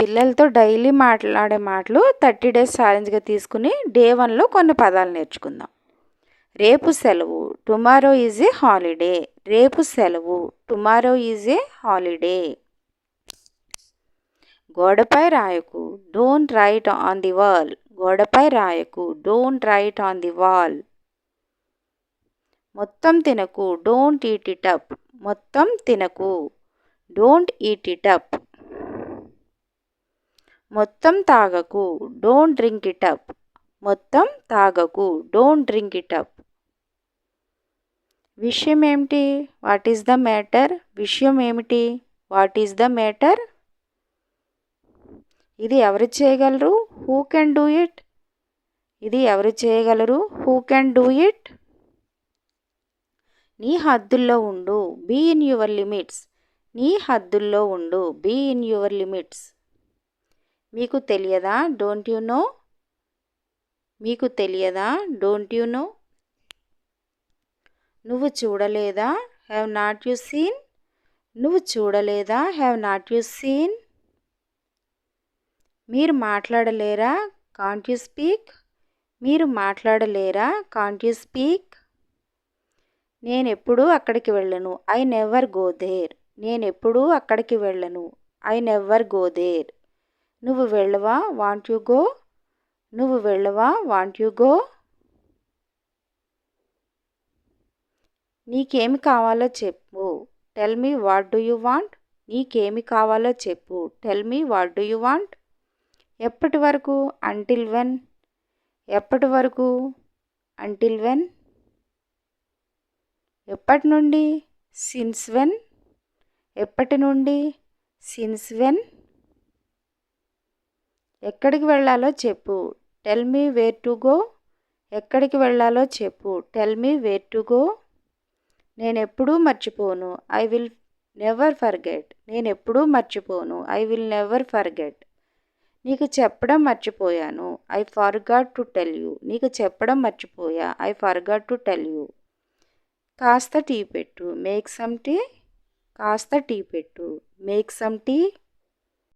పిల్లలతో డైలీ మాట్లాడే మాటలు థర్టీ డేస్ ఛాలెంజ్గా తీసుకుని డే వన్లో కొన్ని పదాలు నేర్చుకుందాం. రేపు సెలవు టుమారో ఈజ్ ఏ హాలిడే. రేపు సెలవు టుమారో ఈజ్ ఏ హాలిడే. గోడపై రాయకు don't write on the wall. గోడపై రాయకు don't write on the wall. మొత్తం తినకు డోంట్ ఈట్ ఇట్ అప్. మొత్తం తినకు డోంట్ ఈట్ ఇట్ అప్. మొత్తం తాగకు. Don't drink it up. మొత్తం తాగకు. Don't drink it up. విషయం ఏమిటి వాట్ ఈస్ ద మ్యాటర్? విషయం ఏమిటి వాట్ ఈస్ ద మ్యాటర్? ఇది ఎవరు చేయగలరు? Who can do it? ఇది ఎవరు చేయగలరు? Who can do it? నీ హద్దుల్లో ఉండు. Be in your limits. నీ హద్దుల్లో ఉండు. Be in your limits. మీకు తెలియదా? డోంట్ యు నో మీకు తెలియదా? డోంట్ యు నో నువ్వు చూడలేదా? హ్యావ్ నాట్ యు సీన్ నువ్వు చూడలేదా? హ్యావ్ నాట్ యు సీన్ మీరు మాట్లాడలేరా? కాంట్ యు స్పీక్ మీరు మాట్లాడలేరా? కాంట్ యు స్పీక్ నేను ఎప్పుడూ అక్కడికి వెళ్ళను. ఐ నెవర్ గో దేర్ నేను ఎప్పుడూ అక్కడికి వెళ్ళను. ఐ నెవర్ గో దేర్ నువ్వు వెళ్ళవా? వాంట్ యు గో నువ్వు వెళ్ళవా? వాంట్ యు గో నీకేమి కావాలో చెప్పు. Tell me what do you want నీకేమి కావాలో చెప్పు. Tell me what do you want ఎప్పటి వరకు? అంటిల్ వెన్ ఎప్పటి వరకు? అంటిల్ వెన్ ఎప్పటి నుండి? సిన్స్ వెన్ ఎప్పటి నుండి? సిన్స్ వెన్ ఎక్కడికి వెళ్ళాలో చెప్పు. Tell me where to go. ఎక్కడికి వెళ్ళాలో చెప్పు. Tell me where to go. నేను ఎప్పుడూ మర్చిపోను. I will never forget. నేను ఎప్పుడూ మర్చిపోను. I will never forget. నీకు చెప్పడం మర్చిపోయాను. I forgot to tell you. నీకు చెప్పడం మర్చిపోయా. I forgot to tell you. కాస్త టీ పెట్టు. Make some tea. కాస్త టీ పెట్టు. Make some tea.